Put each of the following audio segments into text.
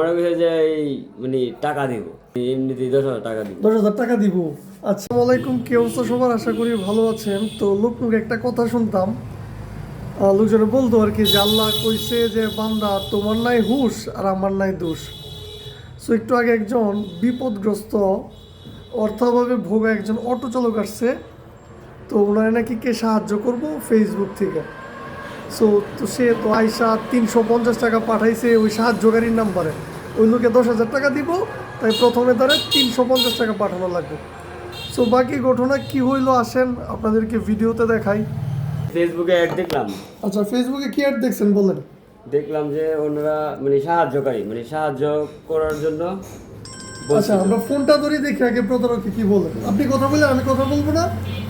মনে করছে যে এই মানে টাকা দিব। এমনিতেই দশ হাজার টাকা দিব। দশ হাজার টাকা দিব। আচ্ছা আলাইকুম, কি অবস্থা সবার? আশা করি ভালো আছেন। তো লোকমুখে একটা কথা শুনতাম। লোকজনে বলতো আর কি যে, আল্লাহ কইছে যে, বান্দা, তোমার নাই হুশ আর আমার নাই দোষ। সো একটু আগে একজন বিপদগ্রস্ত, অর্থাভাবে ভোগা একজন অটো চালক আসছে। তো ওনারা নাকি কে সাহায্য করব? ফেসবুক থেকে। সো তো সে তো আইসা তিনশো পঞ্চাশ টাকা পাঠাইছে ওই সাহায্যকারীর নাম্বারে। ওই লোকে দশ হাজার টাকা দিব তাই প্রথমে তারা তিনশো পঞ্চাশ টাকা পাঠানো লাগবে। সো বাকি ঘটনা কি হইল আসেন আপনাদেরকে ভিডিওতে দেখাই। ফেসবুকে অ্যাড দেখলাম। আচ্ছা ফেসবুকে কি অ্যাড দেখছেন বলেন? দেখলাম যে ওনারা মানে সাহায্যকারী মানে সাহায্য করার জন্য আচ্ছা আমরা ফোনটা ধরে দেখি আগে প্রতারকে কি বলেন। আপনি কথা বলে আমি কথা বলব না।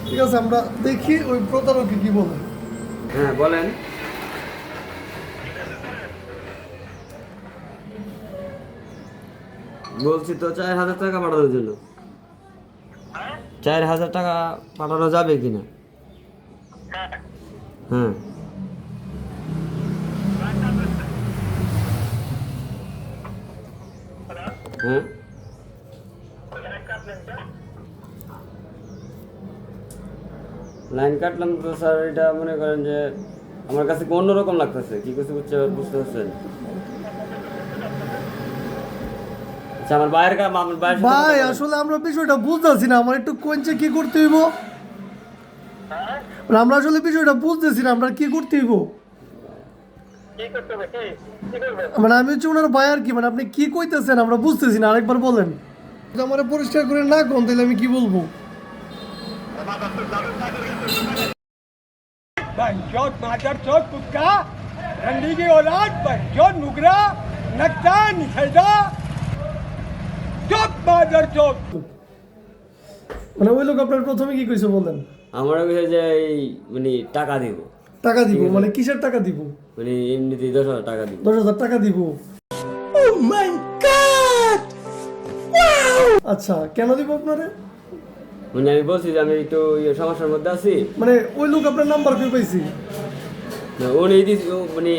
ঠিক আছে আমরা দেখি ওই প্রতারকে কি বলেন। হ্যাঁ বলেন। বলছি তো, চার হাজার টাকা পাঠানোর জন্য। চার হাজার টাকা পাঠানো যাবে কিনা? হ্যাঁ। হ্যাঁ। লাইন কাটলাম তো, স্যার, এটা মনে করেন যে আমার কাছে কি অন্যরকম লাগতেছে? কি কিছু বুঝতে পারছেন? আমার বাইরের কাম আমার বাইরের সাথে ভাই কথা বলেন। আসলে আমরা বিষয়টা বুঝতেছি না আমার একটু কোয়েঞ্চে কি করতে হইব মানে আমরা আসলে বিষয়টা বুঝতেছি না আমরা কি করতে হইব মানে আমি হচ্ছে ওনার ভাই আর কি মানে আপনি কি কইতেছেন আমরা বুঝতেছি না আরেকবার বলেন আমার পরিষ্কার করে না কোন তাহলে আমি কি বলবো बंजोत मादर चौथ कुत्ता रंडी की औलाद बंजोत नुगरा नक्ता निखलदा चुप मादर चौथ মানে ওই লোক আপনার প্রথমে কি কইছে বলেন আমার কাছে যে এই মানে টাকা দিব। টাকা দিব মানে কিসের টাকা দিব? মানে এমনিতেই দশ হাজার টাকা দিব। দশ হাজার টাকা দিব। আচ্ছা কেন দিব আপনারে? মানে আমি বলছি যে আমি একটু ইয়ে সমস্যার মধ্যে আছি। মানে ওই লোক আপনার নাম্বার কই পাইছি? না, উনি মানে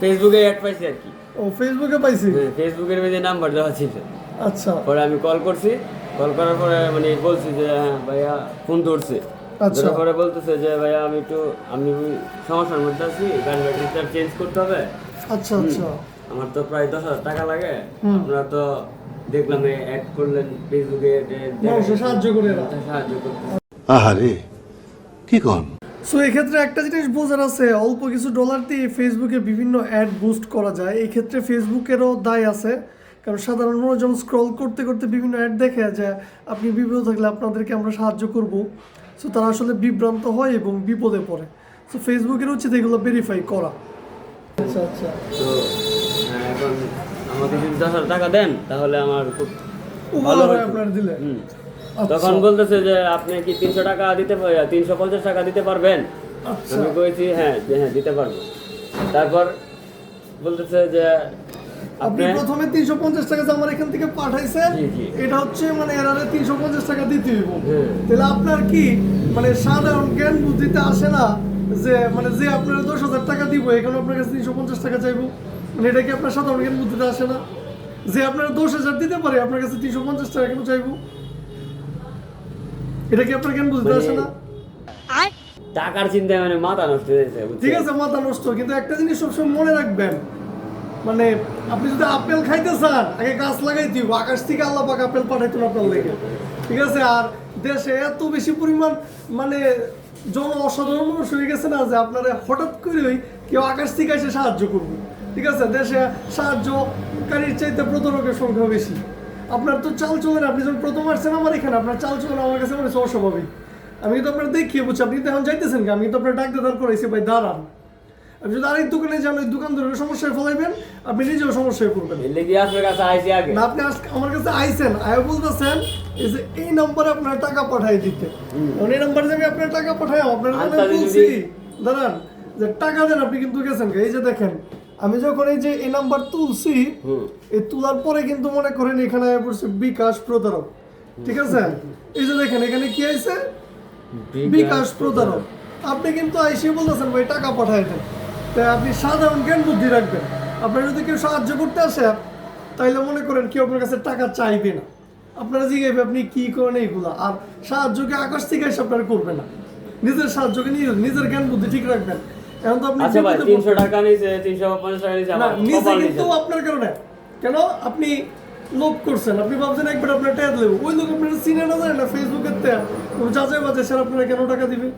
ফেসবুকে অ্যাড পাইছি আর কি। ও ফেসবুকে পাইছি? হ্যাঁ, ফেসবুকের মধ্যে নাম্বার দেওয়া ছিল। আচ্ছা। পরে আমি কল করছি। কল করার পরে মানে বলছি যে হ্যাঁ ভাইয়া ফোন ধরছে। আচ্ছা। পরে বলতেছে যে ভাইয়া আমি একটু আমি সমস্যার মধ্যে আছি গাড়ি ব্যাটারিটা চেঞ্জ করতে হবে। আচ্ছা আচ্ছা। আমার তো প্রায় দশ হাজার টাকা লাগে। আপনারা তো দেখলাম অ্যাড করলেন ফেসবুকে সাহায্য করে। সাহায্য করতে আহারে কি কন? সো এক্ষেত্রে একটা জিনিস বোঝার আছে অল্প কিছু ডলার দিয়ে ফেসবুকে বিভিন্ন অ্যাড বুস্ট করা যায়। এই ক্ষেত্রে ফেসবুকেরও দায় আছে কারণ সাধারণ মানুষ যখন স্ক্রল করতে করতে বিভিন্ন অ্যাড দেখে যে আপনি বিপদে থাকলে আপনাদেরকে আমরা সাহায্য করব। সো তারা আসলে বিভ্রান্ত হয় এবং বিপদে পড়ে। সো ফেসবুকের উচিত এগুলো ভেরিফাই করা। আচ্ছা আচ্ছা। তো হ্যাঁ, এখন আমাকে যদি দশ টাকা দেন তাহলে আমার খুব ভালো হয়। আপনার দিলে। হুম। তখন বলতেছে যে আপনি কি তিনশো টাকা দিতে তিনশো পঞ্চাশ টাকা দিতে পারবেন? আচ্ছা। আমি কইছি হ্যাঁ হ্যাঁ দিতে পারব। তারপর বলতেছে যে আপনি প্রথমে তিনশো পঞ্চাশ টাকা আমার এখান থেকে পাঠাইছেন জি। এটা হচ্ছে মানে এরারে তিনশো পঞ্চাশ টাকা দিতে হইব। হ্যাঁ। তাহলে আপনার কি মানে সাধারণ জ্ঞান বুদ্ধিতে আসে না যে মানে যে আপনার দশ হাজার টাকা দিব এখানে আপনার কাছে তিনশো পঞ্চাশ টাকা চাইব? মানে এটা কি আপনার সাধারণ জ্ঞান বুদ্ধিতে আসে না? যে আপনার দশ হাজার দিতে পারে আপনার কাছে তিনশো পঞ্চাশ টাকা কেন চাইব? এটা কি আপনার জ্ঞান বুঝতে আসে না? টাকার চিন্তায় মানে মাথা নষ্ট হয়ে যাচ্ছে ঠিক আছে মাথা নষ্ট। কিন্তু একটা জিনিস সবসময় মনে রাখবেন মানে আপনি যদি আপেল খাইতে চান আগে গাছ লাগাইতে হইব। আকাশ থেকে আল্লাহ পাক আপেল পাঠাইতো না আপনার লেগে। ঠিক আছে আর দেশে এত বেশি পরিমাণ মানে জন অসাধারণ মানুষ হয়ে গেছে না যে আপনারা হঠাৎ করেই কেউ আকাশ থেকে এসে সাহায্য করবে। ঠিক আছে দেশে সাহায্যকারীর চাইতে প্রতারকের সংখ্যা বেশি। আপনার তো চাল চলেন আপনি যখন প্রথম আসছেন আমার এখানে আপনার চাল চলেন আমার কাছে মনে হচ্ছে অস্বাভাবিক আমি কিন্তু আপনার দেখিয়ে বলছি আপনি তো এখন যাইতেছেন কি আমি তো আপনার ডাক দাঁড় করাইছি ভাই দাঁড়ান। আপনি যদি আরেক দোকানে যান ওই সমস্যায় ফলাইবেন আপনি নিজেও সমস্যায় পড়বেন। না আপনি আমার কাছে আইছেন আয় বলতেছেন এই যে এই নম্বরে আপনার টাকা পাঠাই দিতে। এই নম্বরে আমি আপনার টাকা পাঠাই আপনার বলছি দাঁড়ান যে টাকা দেন আপনি কিন্তু গেছেন এই যে দেখেন আমি যখন এই যে এই নাম্বার তুলছি এই তোলার পরে কিন্তু মনে করেন এখানে আয়া পড়ছে বিকাশ প্রতারক। ঠিক আছে? এই যে দেখেন এখানে কি আইছে? বিকাশ প্রতারক। আপনি কিন্তু আইসি বলতেছেন ভাই টাকা দেন। তাই আপনি সাধারণ জ্ঞান বুদ্ধি রাখবেন। আপনার যদি কেউ সাহায্য করতে আসে তাইলে মনে করেন কেউ আপনার কাছে টাকা চাইবে না। আপনারা জিজ্ঞাসা আপনি কি করেন এইগুলা আর সাহায্যকে আকাশ থেকে এসে আপনারা করবে না। নিজের সাহায্যকে নিজে নিজের জ্ঞান বুদ্ধি ঠিক রাখবেন। এখন তো আপনি আচ্ছা ভাই বিপদে তিনশো পড়ছেন। টাকা নিয়েছে তিনশো পঞ্চাশ টাকা নিয়েছে না আমার কিন্তু আপনার কারণে। কেন? আপনি লোভ করছেন। আপনি ভাবছেন একবার আপনার টাকা দেবো। ওই লোক আপনার চিনে না জানে না ফেসবুকের যাচাই বাজে স্যার আপনারা কেন টাকা দিবে?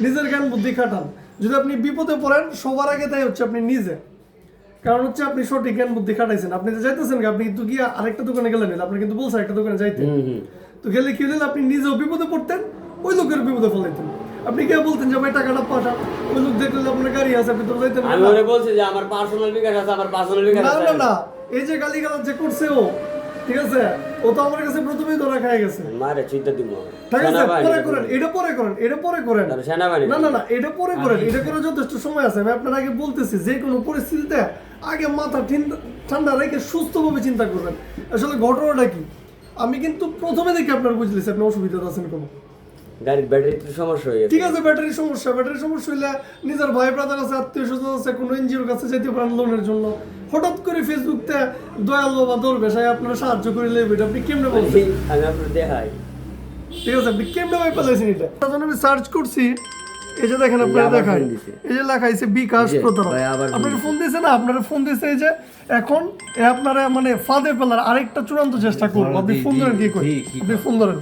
নিজের জ্ঞান বুদ্ধি খাটান। যদি আপনি বিপদে পড়েন সবার আগে তাই হচ্ছে আপনি নিজে। কারণ হচ্ছে আপনি সঠিক জ্ঞান বুদ্ধি খাটাইছেন। আপনি যে যাইতেছেন আপনি কিন্তু গিয়ে আরেকটা দোকানে গেলেন আপনি কিন্তু বলছেন একটা দোকানে যাইতে। হুম হুম। তো গেলে কি হলেন আপনি নিজেও বিপদে পড়তেন ওই লোকের বিপদে ফেলাইতেন। আপনি কে বলতেন যে ভাই টাকাটা পাঠান? ওই লোক দেখলে আপনার গাড়ি আছে আপনি তো যাইতেন আমি। ওরে বলছি যে আমার পার্সোনাল বিকাশ আছে আমার পার্সোনাল বিকাশ না আছে। না না। এই যে গালি গালাজ যে করছে ও ঠিক আছে? ও তো আমার কাছে প্রথমেই ধরা খাই গেছে। মারে চিন্তা দিব। ঠিক আছে? পরে করেন এটা পরে করেন এটা পরে করেন। না না না এটা পরে করেন এটা করে যথেষ্ট সময় আছে। আমি আপনার আগে বলতেছি যে কোনো পরিস্থিতিতে আগে মাথা ঠান্ডা- ঠান্ডা রেখে সুস্থভাবে চিন্তা করবেন। আসলে ঘটনাটা কি? আমি কিন্তু প্রথমে দেখে আপনার বুঝলেছি আপনি অসুবিধা আছেন কোনো। গাড়ির ব্যাটারি সমস্যা হয়ে গেছে। ঠিক আছে ব্যাটারি সমস্যা। ব্যাটারি সমস্যা হইলে নিজের ভাই ব্রাদার আছে আত্মীয় স্বজন আছে কোনো এনজিওর কাছে যেতে পারেন লোনের জন্য। হঠাৎ করে ফেসবুকতে দয়াল বাবা আপনারা সাহায্য করে আপনি কেমনে বলছেন আমি আপনার দেখাই। ঠিক আছে আপনি কেমনে ভাই পেলেছেন এটা? আমি সার্চ করছি। এই যে দেখেন আপনারা দেখাই। এই যে লেখা আছে বিকাশ প্রতারক। ভাই আবার ফোন আপনারা ফোন দিয়েছে না? আপনারা ফোন দিয়েছে এই যে এখন আপনারা মানে ফাঁদে পেলার আরেকটা চূড়ান্ত চেষ্টা করব। আপনি ফোন ধরেন কি করি আপনি ফোন ধরেন।